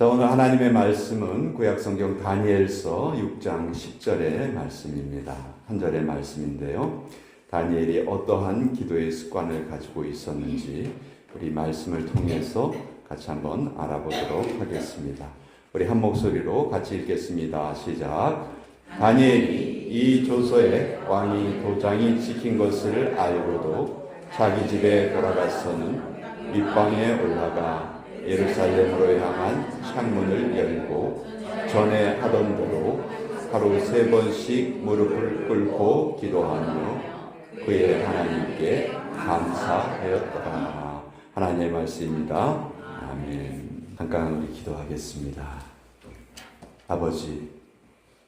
자, 오늘 하나님의 말씀은 구약성경 다니엘서 6장 10절의 말씀입니다. 한 절의 말씀인데요. 다니엘이 어떠한 기도의 습관을 가지고 있었는지 우리 말씀을 통해서 같이 한번 알아보도록 하겠습니다. 우리 한 목소리로 같이 읽겠습니다. 시작. 다니엘이 이 조서에 왕이 도장이 찍힌 것을 알고도 자기 집에 돌아가서는 윗방에 올라가 예루살렘으로 향한 창문을 열고 전에 하던 대로 하루 세 번씩 무릎을 꿇고 기도하며 그의 하나님께 감사하였더라. 하나님의 말씀입니다. 아멘. 잠깐 우리 기도하겠습니다. 아버지,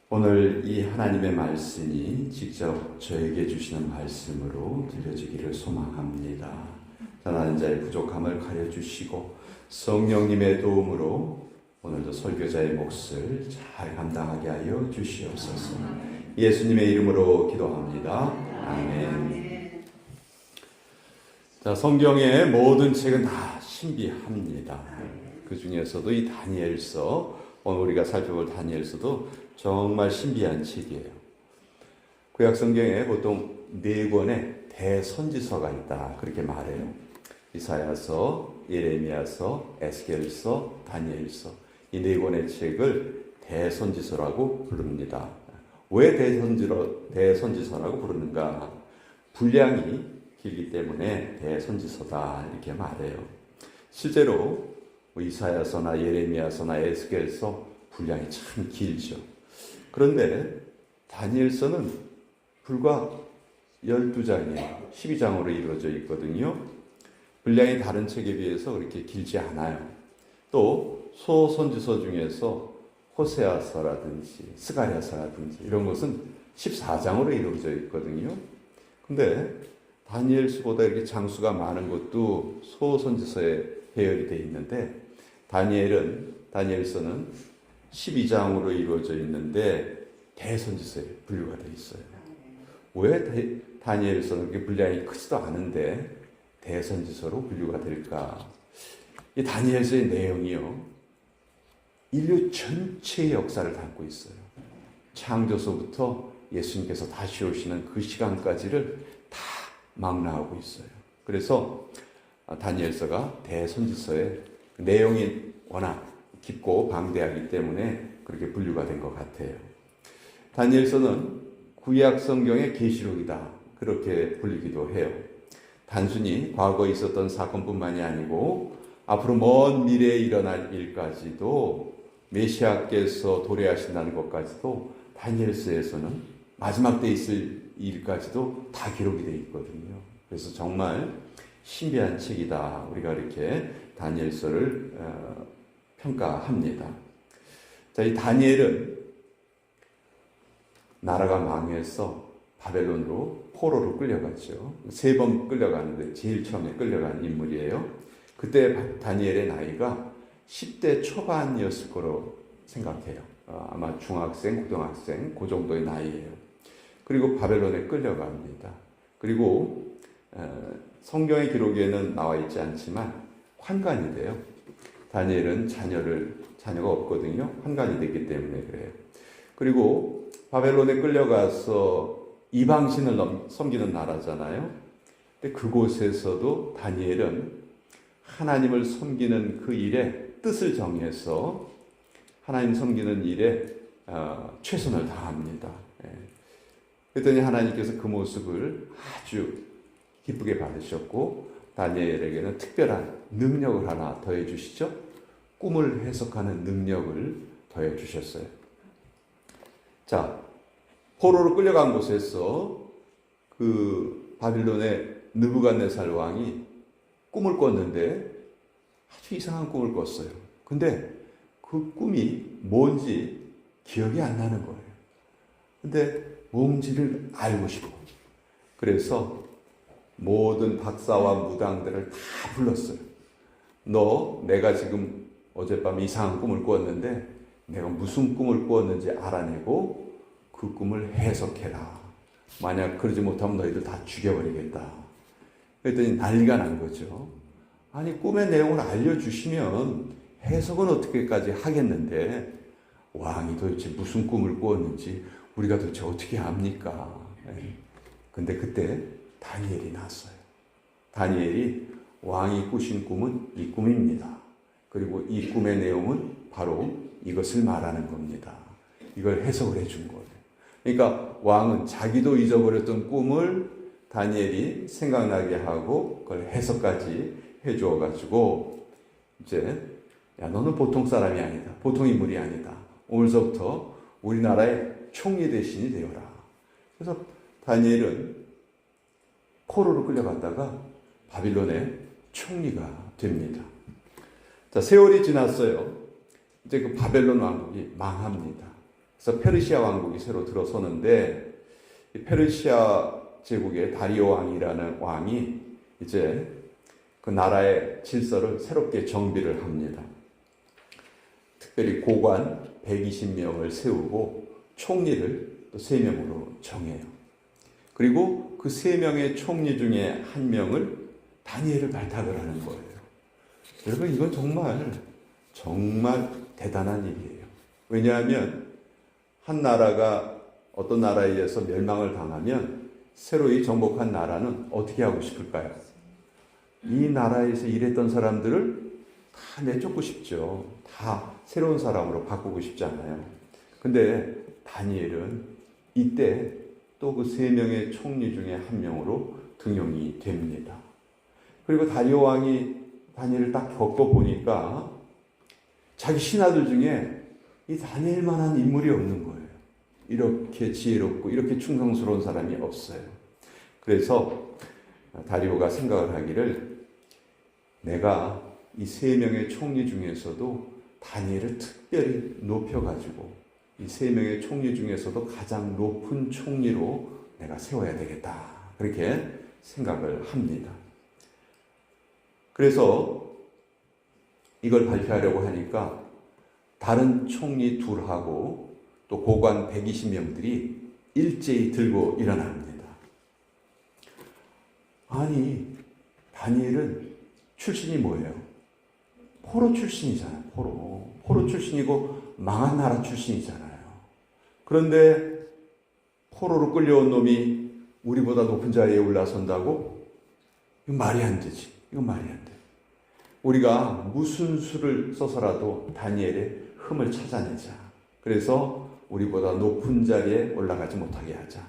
오늘 이 하나님의 말씀이 직접 저에게 주시는 말씀으로 들려지기를 소망합니다. 전하는 자의 부족함을 가려주시고 성령님의 도움으로 오늘도 설교자의 몫을 잘 감당하게 하여 주시옵소서. 예수님의 이름으로 기도합니다. 아멘. 자, 성경의 모든 책은 다 신비합니다. 그 중에서도 이 다니엘서, 오늘 우리가 살펴볼 다니엘서도 정말 신비한 책이에요. 구약 성경에 보통 네 권의 대선지서가 있다 그렇게 말해요. 이사야서, 예레미야서, 에스겔서, 다니엘서 이 네 권의 책을 대선지서라고 부릅니다. 왜 대선지로, 대선지서라고 부르는가? 분량이 길기 때문에 대선지서다 이렇게 말해요. 실제로 뭐 이사야서나 예레미야서나 에스겔서 분량이 참 길죠. 그런데 다니엘서는 불과 12장이에요. 12장으로 이루어져 있거든요. 분량이 다른 책에 비해서 그렇게 길지 않아요. 또 소선지서 중에서 호세아서라든지 스가랴서라든지 이런 것은 14장으로 이루어져 있거든요. 근데 다니엘서보다 이렇게 장수가 많은 것도 소선지서에 배열이 되어 있는데 다니엘은 다니엘서는 12장으로 이루어져 있는데 대선지서에 분류가 되어 있어요. 왜 다니엘서는 그렇게 분량이 크지도 않은데 대선지서로 분류가 될까? 이 다니엘서의 내용이요. 인류 전체의 역사를 담고 있어요. 창조서부터 예수님께서 다시 오시는 그 시간까지를 다 망라하고 있어요. 그래서 다니엘서가 대선지서의 내용이 워낙 깊고 방대하기 때문에 그렇게 분류가 된 것 같아요. 다니엘서는 구약 성경의 계시록이다 그렇게 불리기도 해요. 단순히 과거에 있었던 사건뿐만이 아니고 앞으로 먼 미래에 일어날 일까지도 메시아께서 도래하신다는 것까지도 다니엘서에서는 마지막 때 있을 일까지도 다 기록이 되어 있거든요. 그래서 정말 신비한 책이다. 우리가 이렇게 다니엘서를 어, 평가합니다. 자, 이 다니엘은 나라가 망해서 바벨론으로 포로로 끌려갔죠. 세 번 끌려가는데 제일 처음에 끌려간 인물이에요. 그때 다니엘의 나이가 10대 초반이었을 거로 생각해요. 어, 아마 중학생, 고등학생 그 정도의 나이예요. 그리고 바벨론에 끌려갑니다. 그리고 어, 성경의 기록에는 나와 있지 않지만 환관이 돼요. 다니엘은 자녀를 자녀가 없거든요. 환관이 됐기 때문에 그래요. 그리고 바벨론에 끌려가서 이방신을 섬기는 나라잖아요. 근데 그곳에서도 다니엘은 하나님을 섬기는 그 일에 뜻을 정해서 하나님 섬기는 일에 어, 최선을 다합니다. 예. 그랬더니 하나님께서 그 모습을 아주 기쁘게 받으셨고 다니엘에게는 특별한 능력을 하나 더해 주시죠. 꿈을 해석하는 능력을 더해 주셨어요. 자, 포로로 끌려간 곳에서 그 바빌론의 느부갓네살 왕이 꿈을 꿨는데 아주 이상한 꿈을 꿨어요. 근데 그 꿈이 뭔지 기억이 안 나는 거예요. 근데 뭔지를 알고 싶어. 그래서 모든 박사와 무당들을 다 불렀어요. 너 내가 지금 어젯밤 이상한 꿈을 꾸었는데 내가 무슨 꿈을 꾸었는지 알아내고 그 꿈을 해석해라. 만약 그러지 못하면 너희들 다 죽여버리겠다. 그랬더니 난리가 난 거죠. 아니 꿈의 내용을 알려주시면 해석은 어떻게까지 하겠는데 왕이 도대체 무슨 꿈을 꾸었는지 우리가 도대체 어떻게 압니까? 예. 근데 그때 다니엘이 나왔어요. 다니엘이 왕이 꾸신 꿈은 이 꿈입니다. 그리고 이 꿈의 내용은 바로 이것을 말하는 겁니다. 이걸 해석을 해준 거예요. 그러니까 왕은 자기도 잊어버렸던 꿈을 다니엘이 생각나게 하고 그걸 해석까지 해주어 가지고 이제 야 너는 보통 사람이 아니다. 보통 인물이 아니다. 오늘서부터 우리나라의 총리 대신이 되어라. 그래서 다니엘은 포로로 끌려갔다가 바빌론의 총리가 됩니다. 자, 세월이 지났어요. 이제 그 바벨론 왕국이 망합니다. 그래서 페르시아 왕국이 새로 들어서는데 이 페르시아 제국의 다리오 왕이라는 왕이 이제 그 나라의 질서를 새롭게 정비를 합니다. 특별히 고관 120명을 세우고 총리를 또 3명으로 정해요. 그리고 그 3명의 총리 중에 한 명을 다니엘을 발탁을 하는 거예요. 여러분 이건 정말 정말 대단한 일이에요. 왜냐하면 한 나라가 어떤 나라에 의해서 멸망을 당하면 새로이 정복한 나라는 어떻게 하고 싶을까요? 이 나라에서 일했던 사람들을 다 내쫓고 싶죠. 다 새로운 사람으로 바꾸고 싶잖아요. 근데 다니엘은 이때 또 그 세 명의 총리 중에 한 명으로 등용이 됩니다. 그리고 다리오 왕이 다니엘을 딱 겪어 보니까 자기 신하들 중에 이 다니엘 만한 인물이 없는 거예요. 이렇게 지혜롭고 이렇게 충성스러운 사람이 없어요. 그래서 다리오가 생각을 하기를 내가 이 세 명의 총리 중에서도 다니엘을 특별히 높여가지고 이 세 명의 총리 중에서도 가장 높은 총리로 내가 세워야 되겠다. 그렇게 생각을 합니다. 그래서 이걸 발표하려고 하니까 다른 총리 둘하고 또 고관 120명들이 일제히 들고 일어납니다. 아니, 다니엘은 출신이 뭐예요? 포로 출신이잖아요, 포로. 포로 출신이고 망한 나라 출신이잖아요. 그런데 포로로 끌려온 놈이 우리보다 높은 자리에 올라선다고? 이건 말이 안 되지. 이건 말이 안 돼. 우리가 무슨 수를 써서라도 다니엘의 흠을 찾아내자. 그래서 우리보다 높은 자리에 올라가지 못하게 하자.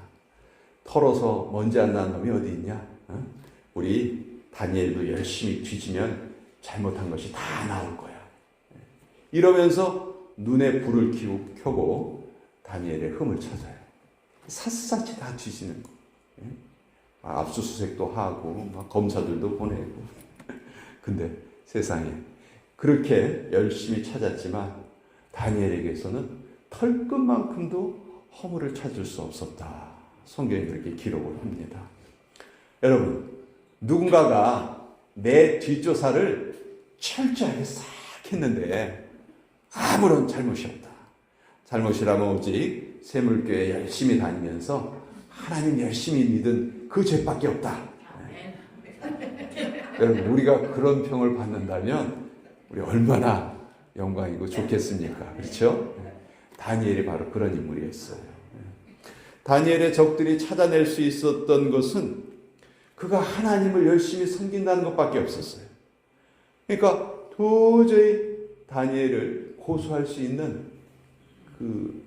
털어서 먼지 안난 놈이 어디 있냐? 어? 우리 다니엘도 열심히 뒤지면 잘못한 것이 다 나올 거야. 이러면서 눈에 불을 키우, 켜고 다니엘의 흠을 찾아요. 샅샅이 다 뒤지는 거. 예? 아, 압수수색도 하고 막 검사들도 보내고. 근데 세상에 그렇게 열심히 찾았지만 다니엘에게서는 털끝만큼도 허물을 찾을 수 없었다. 성경이 그렇게 기록을 합니다. 여러분, 누군가가 내 뒷조사를 철저하게 싹 했는데 아무런 잘못이 없다. 잘못이라면 오직 세물교회 열심히 다니면서 하나님 열심히 믿은 그 죄밖에 없다. 여러분, 우리가 그런 평을 받는다면 우리 얼마나 영광이고 좋겠습니까? 그렇죠? 다니엘이 바로 그런 인물이었어요. 다니엘의 적들이 찾아낼 수 있었던 것은 그가 하나님을 열심히 섬긴다는 것밖에 없었어요. 그러니까 도저히 다니엘을 고소할 수 있는 그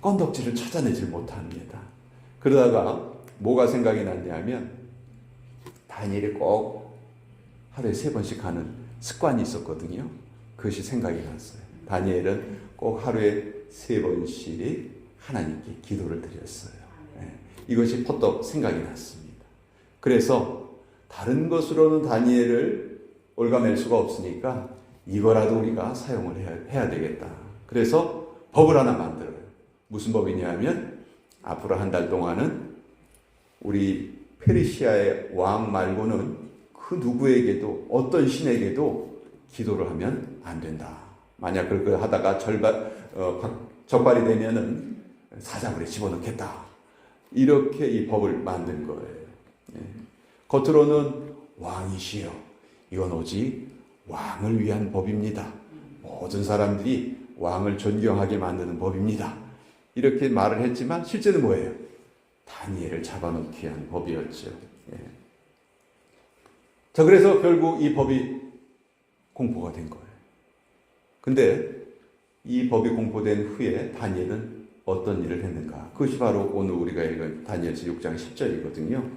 건덕지를 찾아내질 못합니다. 그러다가 뭐가 생각이 났냐면 다니엘이 꼭 하루에 세 번씩 하는 습관이 있었거든요. 그것이 생각이 났어요. 다니엘은 꼭 하루에 세 번씩 하나님께 기도를 드렸어요. 네. 이것이 퍼뜩 생각이 났습니다. 그래서 다른 것으로는 다니엘을 올가맬 수가 없으니까 이거라도 우리가 사용을 해야, 해야 되겠다. 그래서 법을 하나 만들어요. 무슨 법이냐면 앞으로 한 달 동안은 우리 페르시아의 왕 말고는 그 누구에게도 어떤 신에게도 기도를 하면 안 된다. 만약 그렇게 하다가 절반 어, 적발이 되면은 사자굴에 집어넣겠다. 이렇게 이 법을 만든 거예요. 예. 겉으로는 왕이시여. 이건 오직 왕을 위한 법입니다. 모든 사람들이 왕을 존경하게 만드는 법입니다. 이렇게 말을 했지만 실제는 뭐예요? 다니엘을 잡아놓기 위한 법이었죠. 예. 자, 그래서 결국 이 법이 공포가 된 거예요. 근데 이 법이 공포된 후에 다니엘은 어떤 일을 했는가? 그것이 바로 오늘 우리가 읽은 다니엘서 6장 10절이거든요.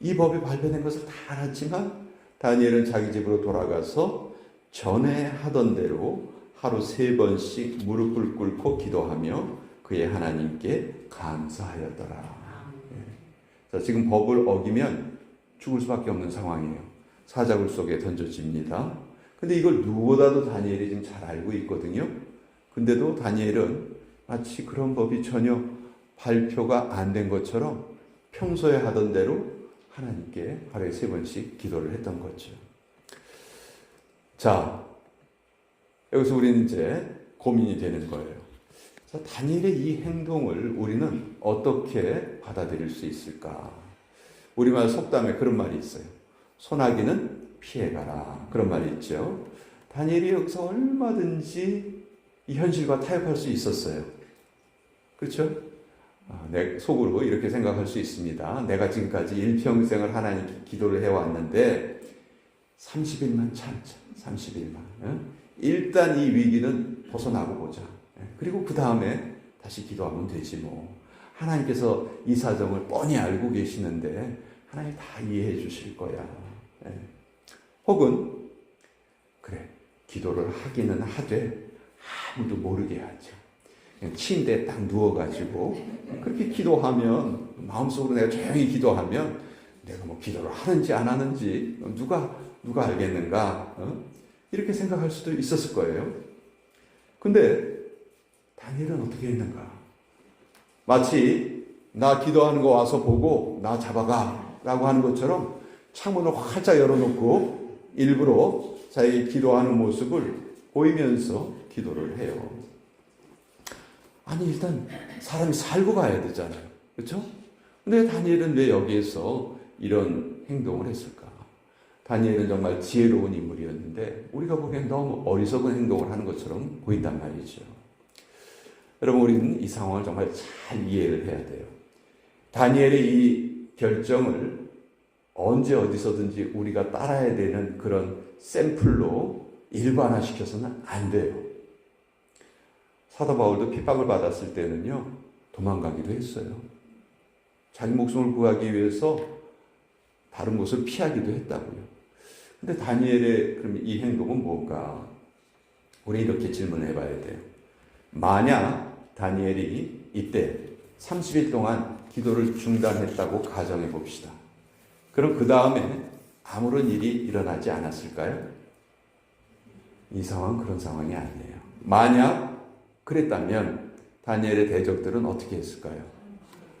이 법이 발표된 것을 다 알았지만 다니엘은 자기 집으로 돌아가서 전에 하던 대로 하루 세 번씩 무릎을 꿇고 기도하며 그의 하나님께 감사하였더라. 예. 자, 지금 법을 어기면 죽을 수밖에 없는 상황이에요. 사자굴 속에 던져집니다. 근데 이걸 누구보다도 다니엘이 지금 잘 알고 있거든요. 근데도 다니엘은 마치 그런 법이 전혀 발표가 안 된 것처럼 평소에 하던 대로 하나님께 하루에 세 번씩 기도를 했던 거죠. 자, 여기서 우리는 이제 고민이 되는 거예요. 자, 다니엘의 이 행동을 우리는 어떻게 받아들일 수 있을까? 우리말 속담에 그런 말이 있어요. 소나기는 피해가라. 그런 말이 있죠. 다니엘이 여기서 얼마든지 이 현실과 타협할 수 있었어요. 그렇죠? 아, 내 속으로 이렇게 생각할 수 있습니다. 내가 지금까지 일평생을 하나님께 기도를 해왔는데 30일만 참자. 30일만. 일단 이 위기는 벗어나고 보자. 예, 그리고 그 다음에 다시 기도하면 되지 뭐. 하나님께서 이 사정을 뻔히 알고 계시는데 하나님 다 이해해 주실 거야. 예. 혹은 그래 기도를 하기는 하되 아무도 모르게 하죠. 침대에 딱 누워가지고 그렇게 기도하면 마음속으로 내가 조용히 기도하면 내가 뭐 기도를 하는지 안 하는지 누가 누가 알겠는가 어? 이렇게 생각할 수도 있었을 거예요. 근데 다니엘은 어떻게 했는가? 마치 나 기도하는 거 와서 보고 나 잡아가라고 하는 것처럼 창문을 활짝 열어놓고 일부러 자기 기도하는 모습을 보이면서 기도를 해요. 아니 일단 사람이 살고 가야 되잖아요. 그렇죠? 근데 다니엘은 왜 여기에서 이런 행동을 했을까? 다니엘은 정말 지혜로운 인물이었는데 우리가 보기엔 너무 어리석은 행동을 하는 것처럼 보인단 말이죠. 여러분 우리는 이 상황을 정말 잘 이해를 해야 돼요. 다니엘의 이 결정을 언제 어디서든지 우리가 따라야 되는 그런 샘플로 일반화시켜서는 안 돼요. 사도 바울도 핍박을 받았을 때는요, 도망가기도 했어요. 자기 목숨을 구하기 위해서 다른 곳을 피하기도 했다고요. 근데 다니엘의 그럼 이 행동은 뭘까? 우리 이렇게 질문해 봐야 돼요. 만약 다니엘이 이때 30일 동안 기도를 중단했다고 가정해 봅시다. 그럼 그 다음에 아무런 일이 일어나지 않았을까요? 이 상황은 그런 상황이 아니에요. 만약 그랬다면 다니엘의 대적들은 어떻게 했을까요?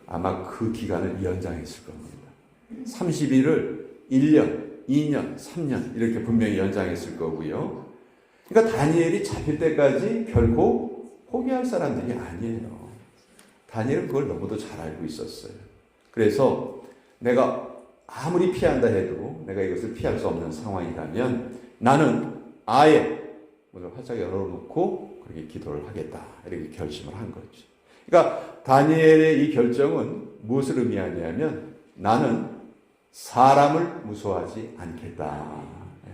아마 그 기간을 연장했을 겁니다. 30일을 1년, 2년, 3년 이렇게 분명히 연장했을 거고요. 그러니까 다니엘이 잡힐 때까지 결코 포기할 사람들이 아니에요. 다니엘은 그걸 너무도 잘 알고 있었어요. 그래서 내가 아무리 피한다 해도 내가 이것을 피할 수 없는 상황이라면 나는 아예 문을 활짝 열어놓고 그렇게 기도를 하겠다. 이렇게 결심을 한 거죠. 그러니까 다니엘의 이 결정은 무엇을 의미하냐면 나는 사람을 무서워하지 않겠다. 예.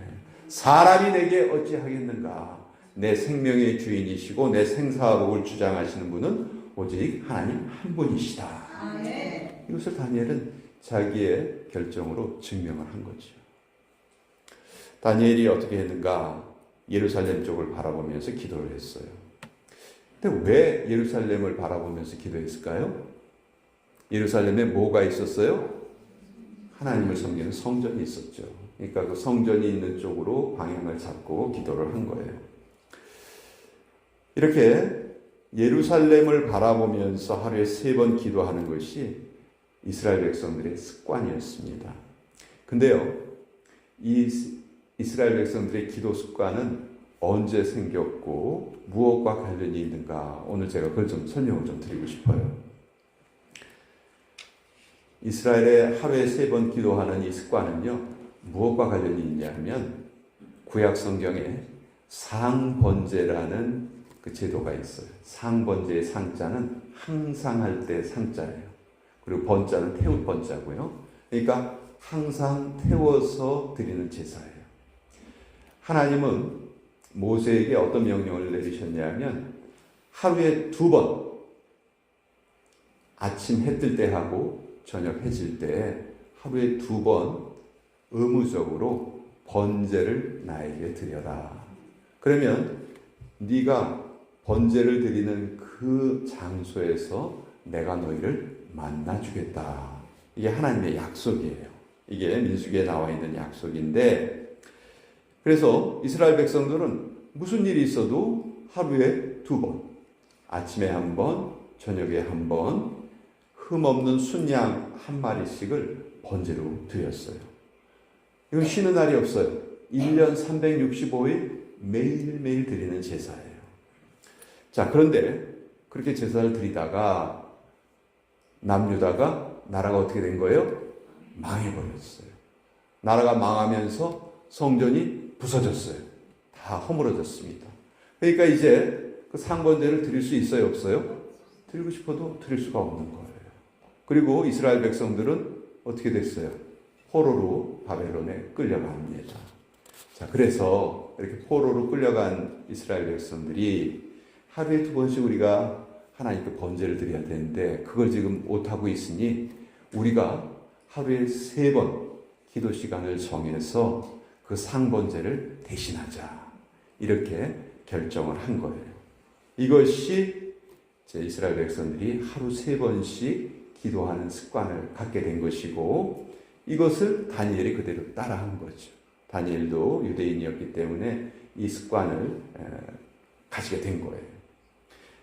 사람이 내게 어찌하겠는가. 내 생명의 주인이시고 내 생사복을 주장하시는 분은 오직 하나님 한 분이시다. 이것을 다니엘은 자기의 결정으로 증명을 한 거죠. 다니엘이 어떻게 했는가? 예루살렘 쪽을 바라보면서 기도를 했어요. 근데 왜 예루살렘을 바라보면서 기도했을까요? 예루살렘에 뭐가 있었어요? 하나님을 섬기는 성전이 있었죠. 그러니까 그 성전이 있는 쪽으로 방향을 잡고 기도를 한 거예요. 이렇게 예루살렘을 바라보면서 하루에 세 번 기도하는 것이 이스라엘 백성들의 습관이었습니다. 근데요, 이 이스라엘 백성들의 기도 습관은 언제 생겼고 무엇과 관련이 있는가 오늘 제가 그걸 좀 설명을 좀 드리고 싶어요. 이스라엘의 하루에 세 번 기도하는 이 습관은요 무엇과 관련이 있냐면 구약 성경에 상번제라는 그 제도가 있어요. 상번제의 상자는 항상 할 때 상자예요. 그리고 번자는 태울 번자고요. 그러니까 항상 태워서 드리는 제사예요. 하나님은 모세에게 어떤 명령을 내리셨냐면 하루에 두 번 아침 해 뜰 때 하고 저녁 해질 때 하루에 두 번 의무적으로 번제를 나에게 드려라. 그러면 네가 번제를 드리는 그 장소에서 내가 너희를 만나 주겠다. 이게 하나님의 약속이에요. 이게 민수기에 나와 있는 약속인데 그래서 이스라엘 백성들은 무슨 일이 있어도 하루에 두 번, 아침에 한 번, 저녁에 한 번, 흠없는 순양 한 마리씩을 번제로 드렸어요. 이건 쉬는 날이 없어요. 1년 365일 매일매일 드리는 제사예요. 자, 그런데 그렇게 제사를 드리다가 남유다가 나라가 어떻게 된 거예요? 망해버렸어요. 나라가 망하면서 성전이 부서졌어요. 다 허물어졌습니다. 그러니까 이제 그 상번제를 드릴 수 있어요, 없어요? 드리고 싶어도 드릴 수가 없는 거예요. 그리고 이스라엘 백성들은 어떻게 됐어요? 포로로 바벨론에 끌려갑니다. 자, 그래서 이렇게 포로로 끌려간 이스라엘 백성들이 하루에 두 번씩 우리가 하나님께 번제를 드려야 되는데 그걸 지금 못하고 있으니 우리가 하루에 세 번 기도 시간을 정해서 그 상번제를 대신하자. 이렇게 결정을 한 거예요. 이것이 제 이스라엘 백성들이 하루 세 번씩 기도하는 습관을 갖게 된 것이고 이것을 다니엘이 그대로 따라한 거죠. 다니엘도 유대인이었기 때문에 이 습관을 가지게 된 거예요.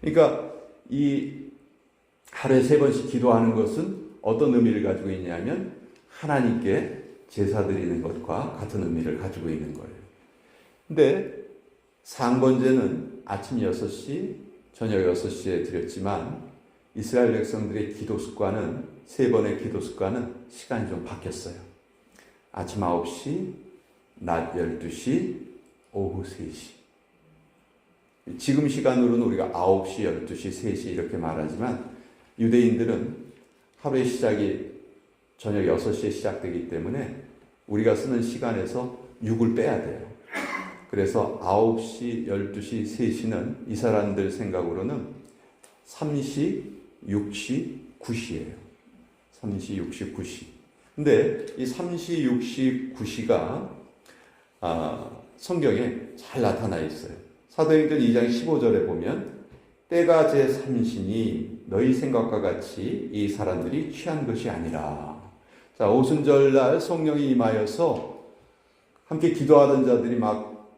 그러니까 이 하루에 세 번씩 기도하는 것은 어떤 의미를 가지고 있냐면 하나님께 제사 드리는 것과 같은 의미를 가지고 있는 거예요. 근데 상번제는 아침 6시, 저녁 6시에 드렸지만 이스라엘 백성들의 기도 습관은 세 번의 기도 습관은 시간이 좀 바뀌었어요. 아침 9시, 낮 12시, 오후 3시. 지금 시간으로는 우리가 9시, 12시, 3시 이렇게 말하지만 유대인들은 하루의 시작이 저녁 6시에 시작되기 때문에 우리가 쓰는 시간에서 6을 빼야 돼요. 그래서 9시, 12시, 3시는 이 사람들 생각으로는 3시, 6시, 9시예요. 3시, 6시, 9시. 근데 이 3시, 6시, 9시가 아, 성경에 잘 나타나 있어요. 사도행전 2장 15절에 보면 때가 제 삼신이 너희 생각과 같이 이 사람들이 취한 것이 아니라 자 오순절 날 성령이 임하여서 함께 기도하던 자들이 막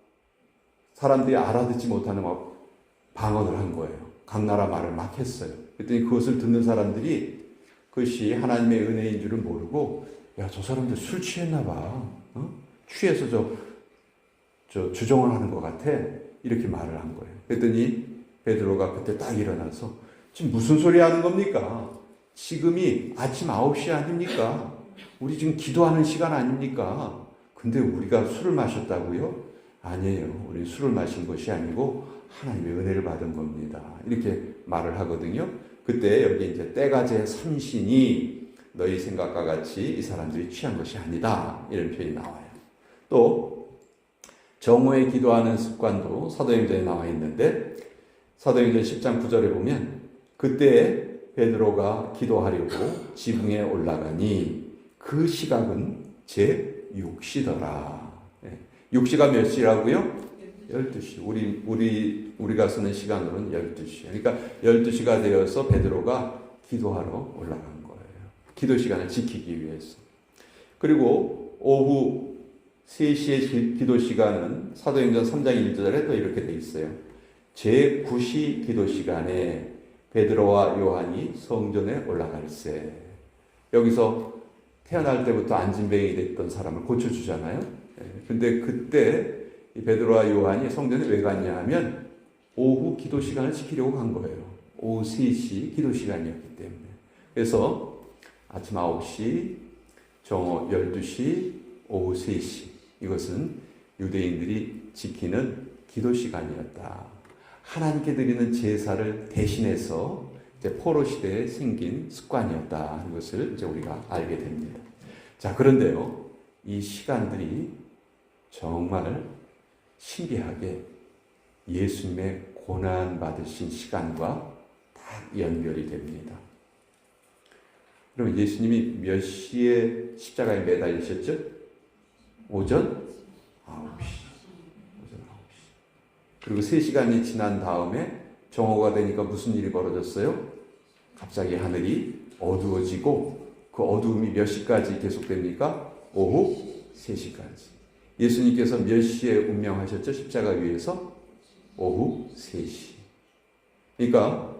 사람들이 알아듣지 못하는 막 방언을 한 거예요. 각 나라 말을 막 했어요. 그랬더니 그것을 듣는 사람들이 그것이 하나님의 은혜인 줄은 모르고 야 저 사람들 술 취했나 봐. 어? 취해서 저, 저 주정을 하는 것 같아. 이렇게 말을 한 거예요. 그랬더니 베드로가 그때 딱 일어나서 지금 무슨 소리 하는 겁니까? 지금이 아침 9시 아닙니까? 우리 지금 기도하는 시간 아닙니까? 근데 우리가 술을 마셨다고요? 아니에요. 우리 술을 마신 것이 아니고 하나님의 은혜를 받은 겁니다. 이렇게 말을 하거든요. 그때 여기 이제 때가 제 삼신이 너희 생각과 같이 이 사람들이 취한 것이 아니다. 이런 표현이 나와요. 또 정오에 기도하는 습관도 사도행전에 나와 있는데 사도행전 10장 9절에 보면 그때 베드로가 기도하려고 지붕에 올라가니 그 시각은 제 6시더라. 6시가 몇 시라고요? 12시. 우리 우리 우리가 쓰는 시간으로는 12시. 그러니까 12시가 되어서 베드로가 기도하러 올라간 거예요. 기도 시간을 지키기 위해서. 그리고 오후 3시의 기도 시간은 사도행전 3장 1절에 또 이렇게 돼 있어요. 제9시 기도 시간에 베드로와 요한이 성전에 올라갈세. 여기서 태어날 때부터 안진뱅이 됐던 사람을 고쳐주잖아요. 근데 그때 베드로와 요한이 성전에 왜 갔냐 하면 오후 기도 시간을 지키려고 간 거예요. 오후 3시 기도 시간이었기 때문에. 그래서 아침 9시, 정오 12시, 오후 3시. 이것은 유대인들이 지키는 기도 시간이었다. 하나님께 드리는 제사를 대신해서 이제 포로 시대에 생긴 습관이었다 하는 것을 이제 우리가 알게 됩니다. 자, 그런데요. 이 시간들이 정말 신기하게 예수님의 고난 받으신 시간과 딱 연결이 됩니다. 그럼 예수님이 몇 시에 십자가에 매달리셨죠? 오전 9시. 오전 9시. 그리고 3시간이 지난 다음에 정오가 되니까 무슨 일이 벌어졌어요? 갑자기 하늘이 어두워지고 그 어두움이 몇 시까지 계속됩니까? 오후 3시까지. 예수님께서 몇 시에 운명하셨죠? 십자가 위에서? 오후 3시. 그러니까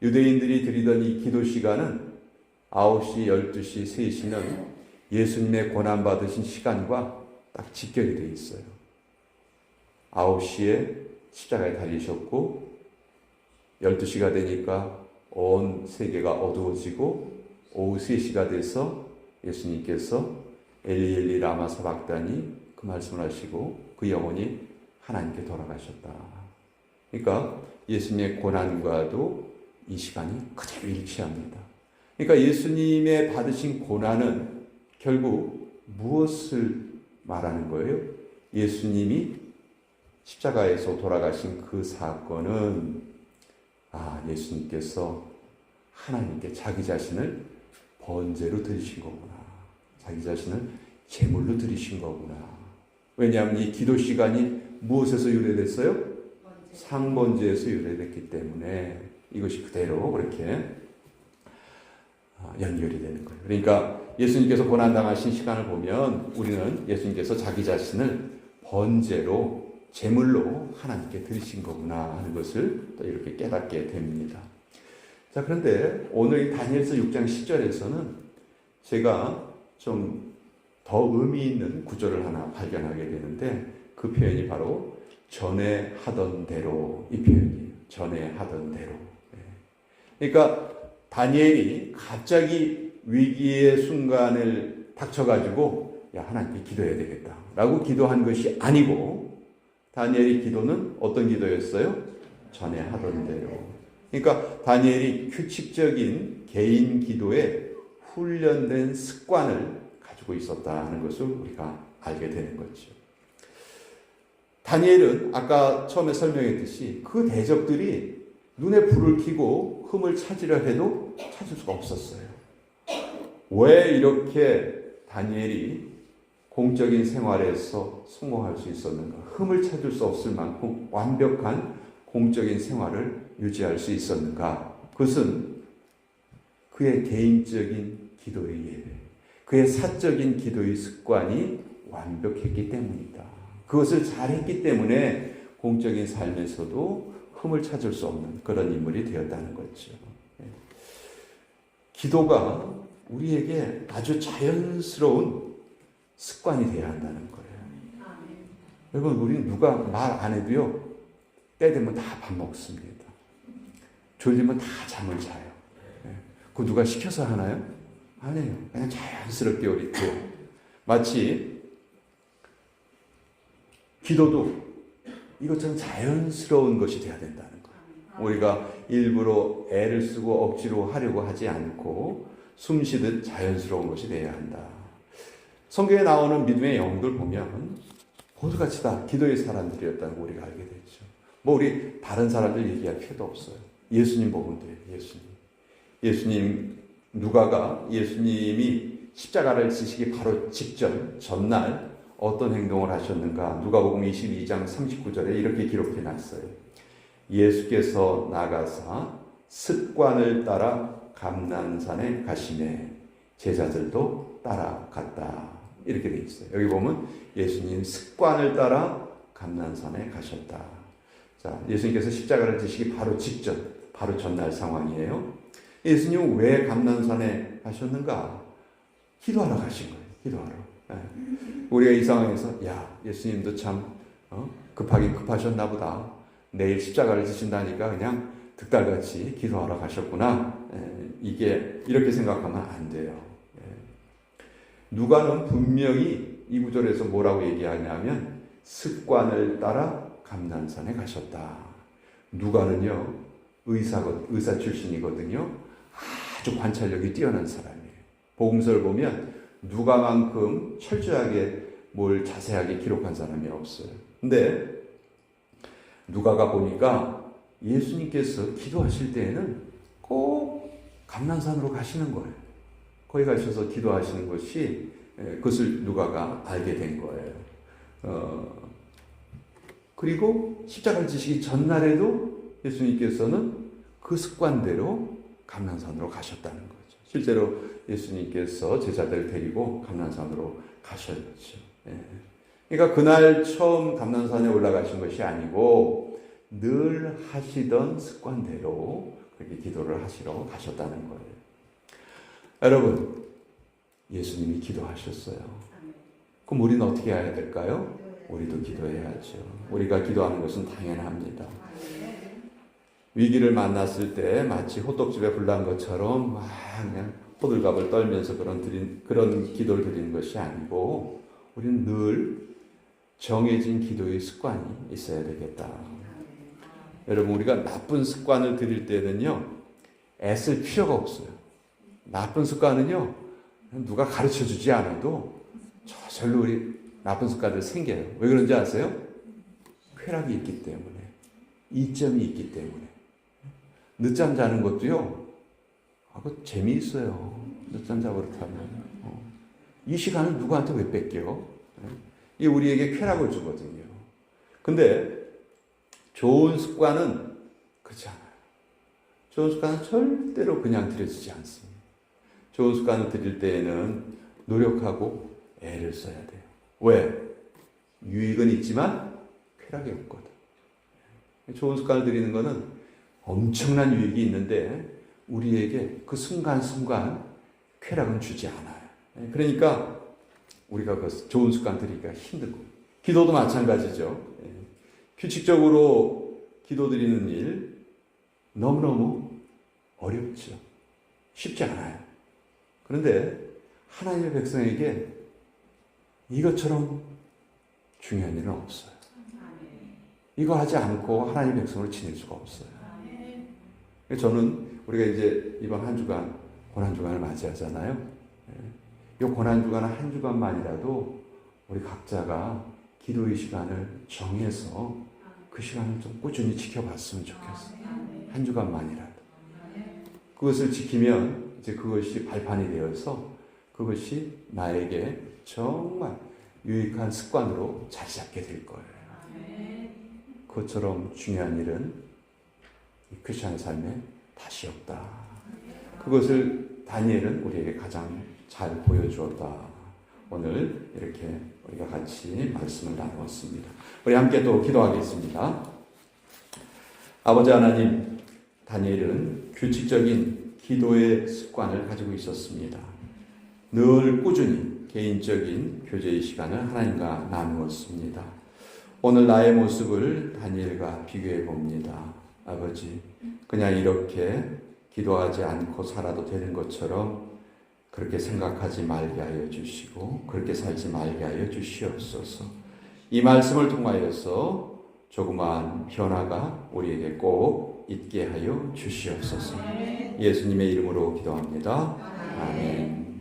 유대인들이 드리던 이 기도 시간은 9시, 12시, 3시는 예수님의 고난받으신 시간과 딱 직결이 되어 있어요. 9시에 십자가에 달리셨고, 12시가 되니까 온 세계가 어두워지고, 오후 3시가 돼서 예수님께서 엘리엘리 라마 사박다니 그 말씀을 하시고 그 영혼이 하나님께 돌아가셨다. 그러니까 예수님의 고난과도 이 시간이 그대로 일치합니다. 그러니까 예수님의 받으신 고난은 결국 무엇을 말하는 거예요? 예수님이 십자가에서 돌아가신 그 사건은 아, 예수님께서 하나님께 자기 자신을 번제로 드리신 거구나. 자기 자신을 제물로 드리신 거구나. 왜냐하면 이 기도 시간이 무엇에서 유래됐어요? 상번제에서 유래됐기 때문에 이것이 그대로 그렇게 아, 연결이 되는 거예요. 그러니까 예수님께서 고난당하신 시간을 보면 우리는 예수님께서 자기 자신을 번제로 제물로 하나님께 드리신 거구나 하는 것을 또 이렇게 깨닫게 됩니다. 자, 그런데 오늘 이 다니엘서 6장 10절에서는 제가 좀 더 의미 있는 구절을 하나 발견하게 되는데 그 표현이 바로 전에 하던 대로 이 표현이에요. 전에 하던 대로. 예. 그러니까 다니엘이 갑자기 위기의 순간을 닥쳐가지고 야 하나님께 기도해야 되겠다라고 기도한 것이 아니고 다니엘의 기도는 어떤 기도였어요? 전에 하던 대로. 그러니까 다니엘이 규칙적인 개인 기도에 훈련된 습관을 가지고 있었다 하는 것을 우리가 알게 되는 거죠. 다니엘은 아까 처음에 설명했듯이 그 대적들이 눈에 불을 켜고 흠을 찾으려 해도 찾을 수가 없었어요. 왜 이렇게 다니엘이 공적인 생활에서 성공할 수 있었는가? 흠을 찾을 수 없을 만큼 완벽한 공적인 생활을 유지할 수 있었는가? 그것은 그의 개인적인 기도의 예배, 그의 사적인 기도의 습관이 완벽했기 때문이다. 그것을 잘했기 때문에 공적인 삶에서도 흠을 찾을 수 없는 그런 인물이 되었다는 거죠. 예. 기도가 우리에게 아주 자연스러운 습관이 되어야 한다는 거예요. 여러분, 우리 누가 말 안 해도요, 때 되면 다 밥 먹습니다. 졸리면 다 잠을 자요. 그 누가 시켜서 하나요? 안 해요. 그냥 자연스럽게 우리 또 마치 기도도 이것처럼 자연스러운 것이 돼야 된다는 거예요. 우리가 일부러 애를 쓰고 억지로 하려고 하지 않고 숨 쉬듯 자연스러운 것이 돼야 한다. 성경에 나오는 믿음의 영들 보면 모두같이 다 기도의 사람들이었다는 거 우리가 알게 되죠. 뭐 우리 다른 사람들 얘기할 필요도 없어요. 예수님 보면 돼요. 예수님. 예수님 누가가 예수님이 십자가를 지시기 바로 직전 전날 어떤 행동을 하셨는가? 누가복음 22장 39절에 이렇게 기록해 놨어요. 예수께서 나가사 습관을 따라 감난산에 가시매 제자들도 따라갔다. 이렇게 돼 있어요. 여기 보면 예수님 습관을 따라 감난산에 가셨다. 자, 예수님께서 십자가를 지시기 바로 직전, 바로 전날 상황이에요. 예수님은 왜 감난산에 가셨는가? 기도하러 가신 거예요. 기도하러. 네. 우리가 이 상황에서 야 예수님도 참 어? 급하긴 급하셨나 보다. 내일 십자가를 지신다니까 그냥 득달같이 기도하러 가셨구나. 예, 이게 이렇게 생각하면 안 돼요. 예. 누가는 분명히 이 구절에서 뭐라고 얘기하냐면 습관을 따라 감난산에 가셨다. 누가는요 의사 의사 출신이거든요. 아주 관찰력이 뛰어난 사람이에요. 복음서를 보면 누가만큼 철저하게 뭘 자세하게 기록한 사람이 없어요. 근데 누가가 보니까 예수님께서 기도하실 때에는 꼭 감난산으로 가시는 거예요. 거기 가셔서 기도하시는 것이 예, 그것을 누가가 알게 된 거예요. 어, 그리고 십자가를 지시기 전날에도 예수님께서는 그 습관대로 감난산으로 가셨다는 거죠. 실제로 예수님께서 제자들을 데리고 감난산으로 가셨죠. 예. 그러니까 그날 처음 감난산에 올라가신 것이 아니고 늘 하시던 습관대로 그렇게 기도를 하시러 가셨다는 거예요. 여러분, 예수님이 기도하셨어요. 그럼 우리는 어떻게 해야 될까요? 우리도 기도해야죠. 우리가 기도하는 것은 당연합니다. 위기를 만났을 때 마치 호떡집에 불난 것처럼 막 그냥 호들갑을 떨면서 그런 드린, 그런 기도를 드리는 것이 아니고 우리는 늘 정해진 기도의 습관이 있어야 되겠다. 여러분 우리가 나쁜 습관을 들일 때는요 애쓸 필요가 없어요. 나쁜 습관은요 누가 가르쳐 주지 않아도 저절로 우리 나쁜 습관들 생겨요. 왜 그런지 아세요? 쾌락이 있기 때문에 이점이 있기 때문에 늦잠 자는 것도요. 아, 그 재미있어요. 늦잠 자버릇하면 어. 이 시간을 누구한테 왜 뺏겨? 이 우리에게 쾌락을 주거든요. 근데 좋은 습관은 그렇지 않아요. 좋은 습관은 절대로 그냥 들여지지 않습니다. 좋은 습관을 들일 때에는 노력하고 애를 써야 돼요. 왜? 유익은 있지만 쾌락이 없거든. 좋은 습관을 들이는 것은 엄청난 유익이 있는데 우리에게 그 순간순간 쾌락은 주지 않아요. 그러니까 우리가 그 좋은 습관 들이기가 힘들고 기도도 마찬가지죠. 규칙적으로 기도 드리는 일 너무너무 어렵죠. 쉽지 않아요. 그런데 하나님의 백성에게 이것처럼 중요한 일은 없어요. 이거 하지 않고 하나님의 백성을 지낼 수가 없어요. 저는 우리가 이제 이번 한 주간 고난 주간을 맞이하잖아요. 이 고난 주간 한 주간만이라도 우리 각자가 기도의 시간을 정해서 그 시간을 좀 꾸준히 지켜봤으면 좋겠어요. 한 주간만이라도. 그것을 지키면 이제 그것이 발판이 되어서 그것이 나에게 정말 유익한 습관으로 자리 잡게 될 거예요. 그것처럼 중요한 일은 이 크리스천의 삶에 다시 없다. 그것을 다니엘은 우리에게 가장 잘 보여주었다. 오늘 이렇게 우리가 같이 말씀을 나누었습니다. 우리 함께 또 기도하겠습니다. 아버지 하나님, 다니엘은 규칙적인 기도의 습관을 가지고 있었습니다. 늘 꾸준히 개인적인 교제의 시간을 하나님과 나누었습니다. 오늘 나의 모습을 다니엘과 비교해 봅니다. 아버지, 그냥 이렇게 기도하지 않고 살아도 되는 것처럼 그렇게 생각하지 말게 하여 주시고 그렇게 살지 말게 하여 주시옵소서. 이 말씀을 통하여서 조그마한 변화가 우리에게 꼭 있게 하여 주시옵소서. 예수님의 이름으로 기도합니다. 아멘.